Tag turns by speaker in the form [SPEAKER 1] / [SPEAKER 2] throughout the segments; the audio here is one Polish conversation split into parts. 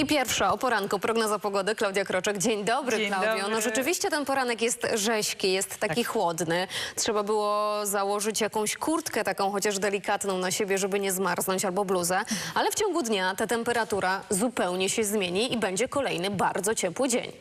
[SPEAKER 1] I pierwsza o poranku prognoza pogody. Klaudia Kroczek. Dzień dobry,
[SPEAKER 2] Dzień
[SPEAKER 1] Klaudio.
[SPEAKER 2] dobry.
[SPEAKER 1] No rzeczywiście ten poranek jest rześki, jest taki chłodny. Trzeba było założyć jakąś kurtkę taką chociaż delikatną na siebie, żeby nie zmarznąć albo bluzę. Ale w ciągu dnia ta temperatura zupełnie się zmieni i będzie kolejny bardzo ciepły dzień.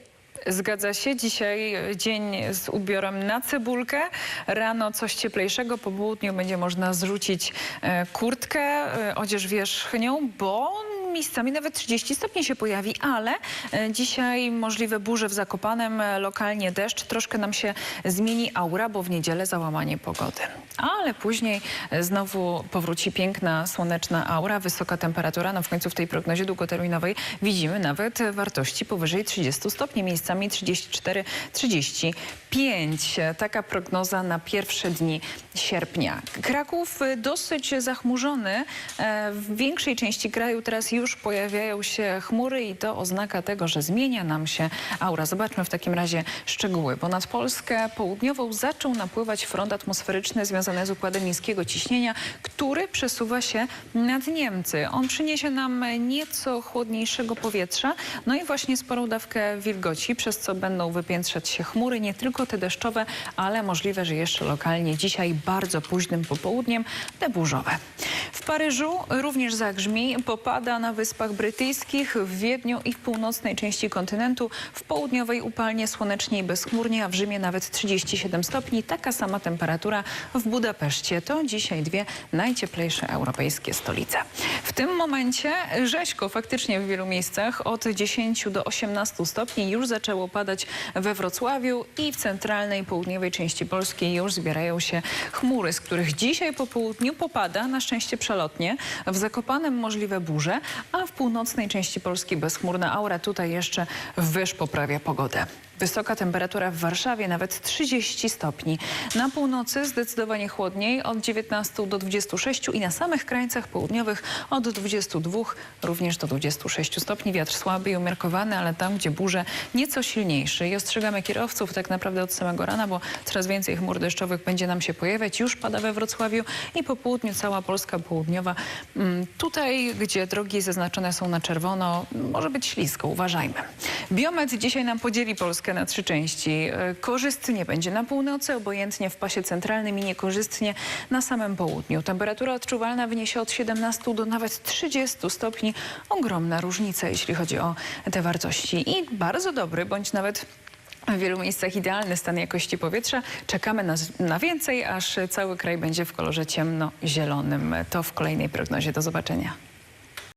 [SPEAKER 2] Zgadza się. Dzisiaj dzień z ubiorem na cebulkę. Rano coś cieplejszego. Po południu będzie można zrzucić e, kurtkę, e, odzież wierzchnią, bo miejscami nawet 30 stopni się pojawi, ale e, dzisiaj możliwe burze w Zakopanem, e, lokalnie deszcz. Troszkę nam się zmieni aura, bo w niedzielę załamanie pogody. Ale później e, znowu powróci piękna, słoneczna aura, wysoka temperatura. No w końcu w tej prognozie długoterminowej widzimy nawet wartości powyżej 30 stopni, miejscami 34-35. Taka prognoza na pierwsze dni sierpnia. Kraków dosyć zachmurzony. W większej części kraju teraz już pojawiają się chmury i to oznaka tego, że zmienia nam się aura. Zobaczmy w takim razie szczegóły, bo nad Polskę południową zaczął napływać front atmosferyczny związany z układem niskiego ciśnienia, który przesuwa się nad Niemcy. On przyniesie nam nieco chłodniejszego powietrza, no i właśnie sporą dawkę wilgoci, przez co będą wypiętrzać się chmury, nie tylko te deszczowe, ale możliwe, że jeszcze lokalnie dzisiaj bardzo późnym popołudniem te burzowe. W Paryżu również zagrzmi, popada na Wyspach Brytyjskich, w Wiedniu i w północnej części kontynentu, w południowej upalnie słonecznie i bezchmurnie, a w Rzymie nawet 37 stopni. Taka sama temperatura w Budapeszcie. To dzisiaj dwie najcieplejsze europejskie stolice. W tym momencie rzeźko faktycznie w wielu miejscach od 10 do 18 stopni już zaczęło padać we Wrocławiu i w centralnej, południowej części Polski już zbierają się chmury, z których dzisiaj po południu popada, na szczęście przelotnie. W Zakopanem możliwe burze, a w północnej części Polski bezchmurna aura. Tutaj jeszcze wyż poprawia pogodę. Wysoka temperatura w Warszawie, nawet 30 stopni. Na północy zdecydowanie chłodniej, od 19 do 26 i na samych krańcach południowych od 22 również do 26 stopni. Wiatr słaby i umiarkowany, ale tam, gdzie burze, nieco silniejszy. I ostrzegamy kierowców tak naprawdę od samego rana, bo coraz więcej chmur deszczowych będzie nam się pojawiać. Już pada we Wrocławiu i po południu cała Polska południowa. Mm, Tutaj, gdzie drogi zaznaczone są na czerwono, może być ślisko, uważajmy. Biometr dzisiaj nam podzieli Polskę na trzy części. E, Korzystnie będzie na północy, obojętnie w pasie centralnym i niekorzystnie na samym południu. Temperatura odczuwalna wyniesie od 17 do nawet 30 stopni. Ogromna różnica, jeśli chodzi o te wartości. I bardzo dobry, bądź nawet w wielu miejscach idealny stan jakości powietrza. Czekamy na, na więcej, aż cały kraj będzie w kolorze ciemno-zielonym. To w kolejnej prognozie. Do zobaczenia.